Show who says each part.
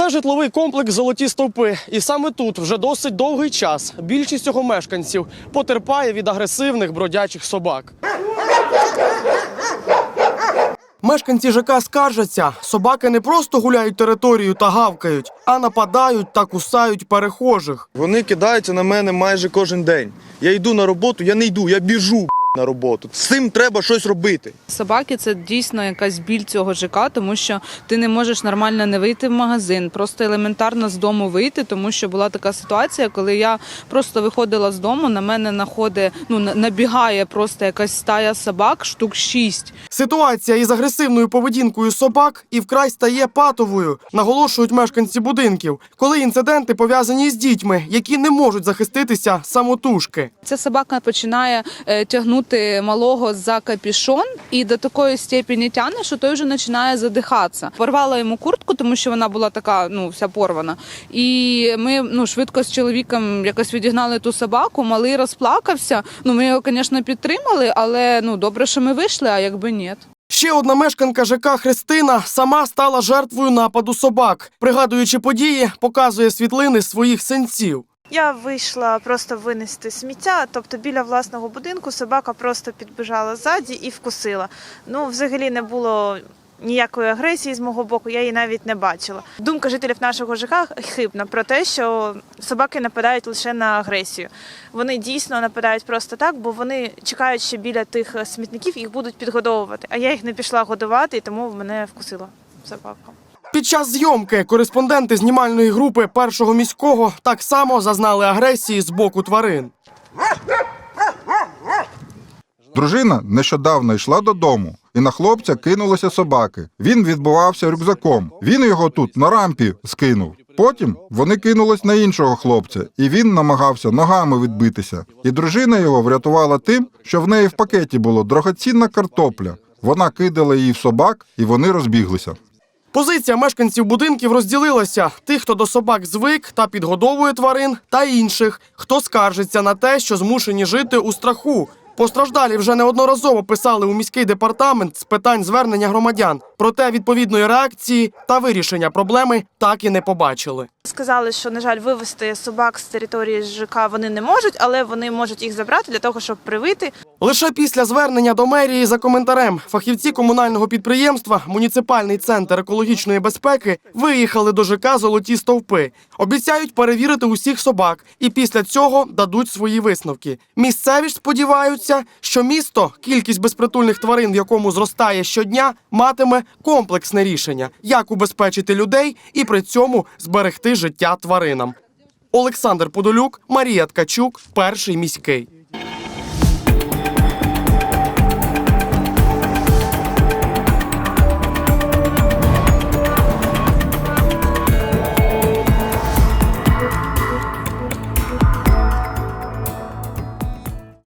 Speaker 1: Це житловий комплекс Золоті стовпи. І саме тут вже досить довгий час більшість його мешканців потерпає від агресивних бродячих собак. Мешканці ЖК скаржаться, собаки не просто гуляють територію та гавкають, а нападають та кусають перехожих.
Speaker 2: Вони кидаються на мене майже кожен день. Я йду на роботу, я не йду, я біжу б**, на роботу. З цим треба щось робити.
Speaker 3: Собаки це дійсно якась біль цього ЖК, тому що ти не можеш нормально не вийти в магазин, просто елементарно з дому вийти, тому що була така ситуація, коли я просто виходила з дому, на мене находить, ну на- набігає просто якась стая собак, штук шість.
Speaker 1: Ситуація із агресивною поведінкою собак і вкрай стає патовою, наголошують мешканці будинків, коли інциденти пов'язані з дітьми, які не можуть захиститися самотужки.
Speaker 3: Ця собака починає е, тягнути малого за капішон і до такої степені тягне, що той вже починає задихатися. Порвала йому куртку, тому що вона була така, ну вся порвана. І ми ну швидко з чоловіком якось відігнали ту собаку. Малий розплакався. Ну ми його, звісно, підтримали, але ну добре, що ми вийшли, а якби ні.
Speaker 1: Ще одна мешканка ЖК Христина сама стала жертвою нападу собак. Пригадуючи події, показує світлини своїх синців.
Speaker 4: Я вийшла просто винести сміття, тобто біля власного будинку собака просто підбіжала ззаді і вкусила. Ну, взагалі не було ніякої агресії з мого боку, я її навіть не бачила. Думка жителів нашого ЖК хибна про те, що собаки нападають лише на агресію. Вони дійсно нападають просто так, бо вони чекають, що біля тих смітників їх будуть підгодовувати. А я їх не пішла годувати, і тому мене вкусила собака.
Speaker 1: Під час зйомки кореспонденти знімальної групи першого міського так само зазнали агресії з боку тварин.
Speaker 5: Дружина нещодавно йшла додому, і на хлопця кинулися собаки. Він відбувався рюкзаком. Він його тут на рампі скинув. Потім вони кинулись на іншого хлопця, і він намагався ногами відбитися. І дружина його врятувала тим, що в неї в пакеті було дорогоцінна картопля. Вона кидала її в собак, і вони розбіглися.
Speaker 1: Позиція мешканців будинків розділилася: тих, хто до собак звик та підгодовує тварин, та інших, хто скаржиться на те, що змушені жити у страху. Постраждалі вже неодноразово писали у міський департамент з питань звернення громадян. Проте відповідної реакції та вирішення проблеми так і не побачили.
Speaker 4: Сказали, що на жаль, вивезти собак з території ЖК вони не можуть, але вони можуть їх забрати для того, щоб привити.
Speaker 1: Лише після звернення до мерії за коментарем фахівці комунального підприємства Муніципальний центр екологічної безпеки виїхали до ЖК Золоті стовпи. Обіцяють перевірити усіх собак і після цього дадуть свої висновки. Місцеві ж сподіваються, що місто, кількість безпритульних тварин, в якому зростає щодня, матиме комплексне рішення, як убезпечити людей і при цьому зберегти життя тваринам. Олександр Подолюк, Марія Ткачук, перший міський.